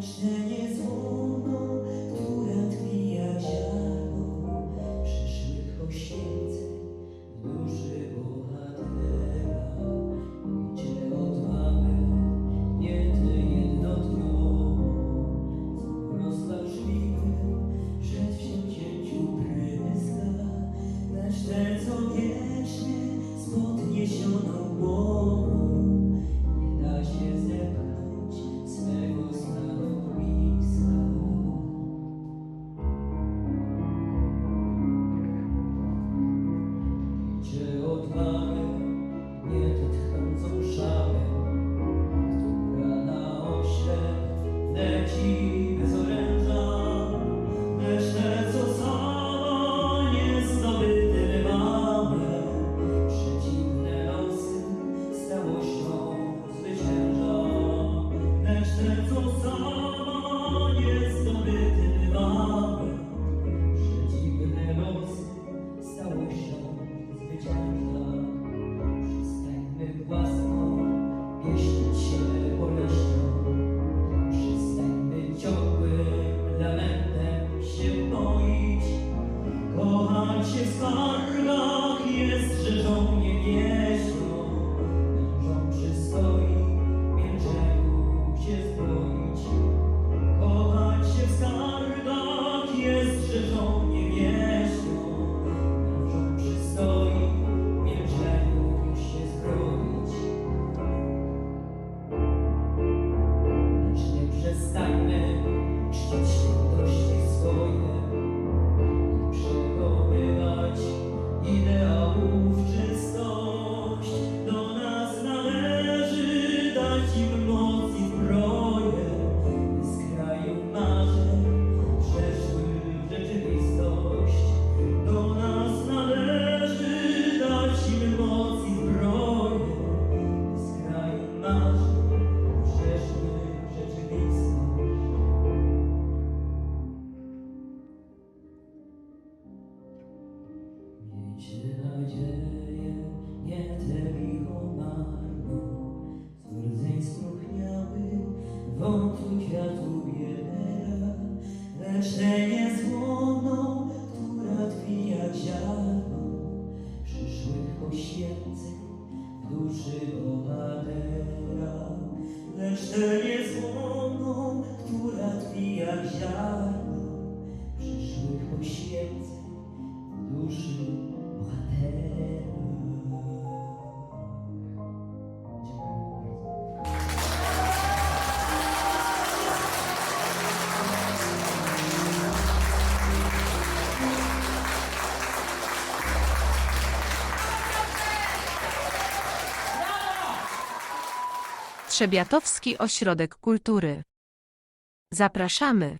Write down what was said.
sunshine. see. skargach jest rzeczą niebieśną, mężą przystoi milczeniu się. Trzebiatowski Ośrodek Kultury. Zapraszamy!